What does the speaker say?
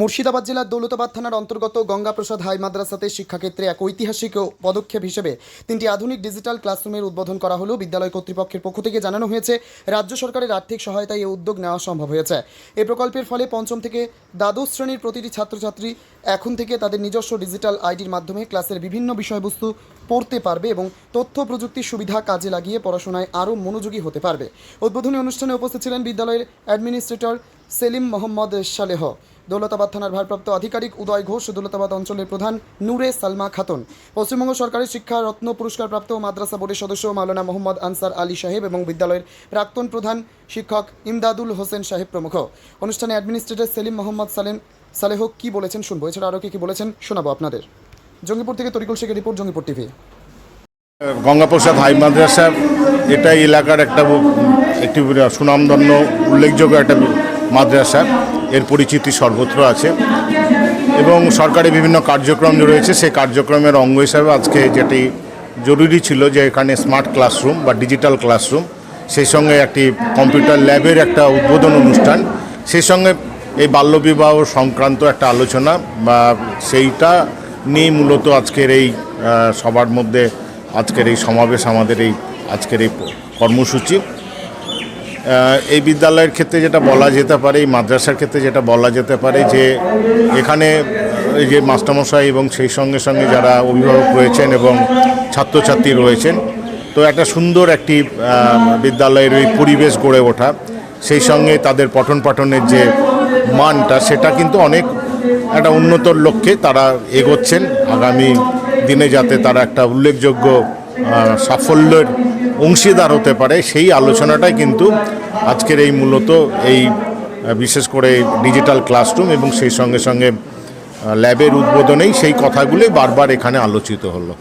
মুর্শিদাবাদ জেলার দৌলতাবাদ থানার অন্তর্গত গঙ্গাপ্রসাদ হাই মাদ্রাসাতে শিক্ষাক্ষেত্রে এক ঐতিহাসিক পদক্ষেপ হিসেবে তিনটি আধুনিক ডিজিটাল ক্লাসরুমের উদ্বোধন করা হলো। বিদ্যালয় কর্তৃপক্ষের পক্ষ থেকে জানানো হয়েছে, রাজ্য সরকারের আর্থিক সহায়তায় এই উদ্যোগ নেওয়া সম্ভব হয়েছে। এই প্রকল্পের ফলে পঞ্চম থেকে দ্বাদশ শ্রেণির প্রতিটি ছাত্রছাত্রী এখন থেকে তাদের নিজস্ব ডিজিটাল আইডির মাধ্যমে ক্লাসের বিভিন্ন বিষয়বস্তু পড়তে পারবে এবং তথ্য প্রযুক্তির সুবিধা কাজে লাগিয়ে পড়াশোনায় আরও মনোযোগী হতে পারবে। উদ্বোধনী অনুষ্ঠানে উপস্থিত ছিলেন বিদ্যালয়ের অ্যাডমিনিস্ট্রেটর সেলিম মোহাম্মদ সালেহ। দৌলতাবাদ থানার ভারপ্রাপ্ত আধিকারিক উদয় ঘোষ দৌলতাবাদ অঞ্চলের প্রধান নূরে সালমা খাতুন। পশ্চিমবঙ্গ সরকারের শিক্ষা রত্ন পুরস্কারপ্রাপ্ত মাদ্রাসা বোর্ডের সদস্য মাওলানা মোহাম্মদ আনসার আলী সাহেব এবং বিদ্যালয়ের প্রাক্তন প্রধান শিক্ষক ইমদাদুল হোসেন সাহেব প্রমুখ। অনুষ্ঠানে অ্যাডমিনিস্ট্রেটর সেলিম মোহাম্মদ সালেম সালেহ কি বলেছেন শুনব। এছাড়া আরও কি কি বলেছেন শোনাবো আপনাদের। জঙ্গিপুর থেকে তরিকুল শেখের report, Jangipur TV. Gangaprasad high মাদ্রাসা এটা এলাকার একটা একটি সুনামধন্য উল্লেখযোগ্য একটা মাদ্রাসা। এর পরিচিতি সর্বত্র আছে। এবং সরকারি বিভিন্ন কার্যক্রম রয়েছে, সেই কার্যক্রমের অঙ্গ হিসাবে আজকে যেটি জরুরি ছিল যে এখানে স্মার্ট ক্লাসরুম বা ডিজিটাল ক্লাসরুম, সেই সঙ্গে একটি কম্পিউটার ল্যাবের একটা উদ্বোধন অনুষ্ঠান, সেই সঙ্গে এই বাল্যবিবাহ সংক্রান্ত একটা আলোচনা বা সেইটা নিয়ে মূলত আজকের এই সবার মধ্যে আজকের এই সমাবেশ, আমাদের এই আজকের এই কর্মসূচি। এই বিদ্যালয়ের ক্ষেত্রে যেটা বলা যেতে পারে, এই মাদ্রাসার ক্ষেত্রে যেটা বলা যেতে পারে যে এখানে এই যে মাস্টারমশাই এবং সেই সঙ্গে সঙ্গে যারা অভিভাবক রয়েছেন এবং ছাত্রছাত্রী রয়েছেন, তো একটা সুন্দর একটি বিদ্যালয়ের ওই পরিবেশ গড়ে ওঠা, সেই সঙ্গে তাদের পঠন পাঠনের যে মানটা, সেটা কিন্তু অনেক একটা উন্নতর লক্ষ্যে তারা এগোচ্ছেন। আগামী দিনে যাতে তারা একটা উল্লেখযোগ্য সাফল্যের অংশীদার হতে পারে, সেই আলোচনাটাই কিন্তু আজকের এই মূলত এই বিশেষ করে ডিজিটাল ক্লাসরুম এবং সেই সঙ্গে সঙ্গে ল্যাবের উদ্বোধনেই সেই কথাগুলি বারবার এখানে আলোচিত হলো।